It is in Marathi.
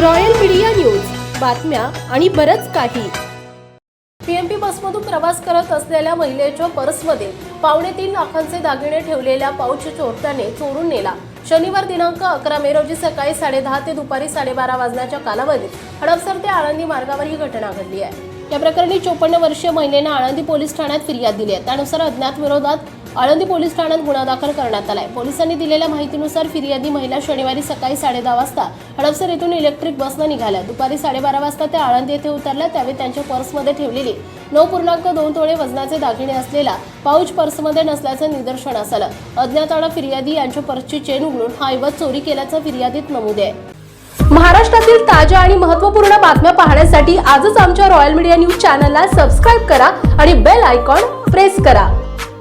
Royal media news. बातम्या आणि बरंच काही. पीएमपी बसमधून प्रवास करत असलेल्या महिलेच्या पर्समध्ये पावणे तीन लाखांचे दागिने ठेवलेल्या पाऊच चोरट्याने चोरून नेला. शनिवार दिनांक अकरा मे रोजी सकाळी साडेदहा ते दुपारी साडेबारा वाजण्याच्या कालावधीत हडपसर ते आळंदी मार्गावर ही घटना घडली आहे. या प्रकरणी चोपन्न वर्षीय महिलेनं आळंदी पोलीस ठाण्यात फिर्याद दिली आहे. त्यानुसार अज्ञात विरोधात आळंदी पोलीस ठाण्यात गुन्हा दाखल करण्यात आलाय. पोलिसांनी दिलेल्या माहितीनुसार फिर्यादी महिला शनिवारी सकाळी साडेदहा वाजता हडपसर येथून इलेक्ट्रिक बसनं निघाल्या. दुपारी साडेबारा वाजता त्या आळंदी येथे उतरल्या त्यावेळी त्यांच्या पर्समध्ये ठेवलेली नऊ पूर्णांक दोन तोळे वजनाचे दागिने असलेला पाऊच पर्समध्ये नसल्याचं निदर्शनास आलं. अज्ञाताना फिर्यादी यांच्या पर्सची चेन उघडून हा ऐवज चोरी केल्याचं फिर्यादीत नमूद आहे. महाराष्ट्रातील ताज्या आणि महत्त्वपूर्ण बातम्या पाहण्यासाठी आजच आमच्या रॉयल मीडिया न्यूज चॅनलला सबस्क्राईब करा आणि बेल आयकॉन प्रेस करा.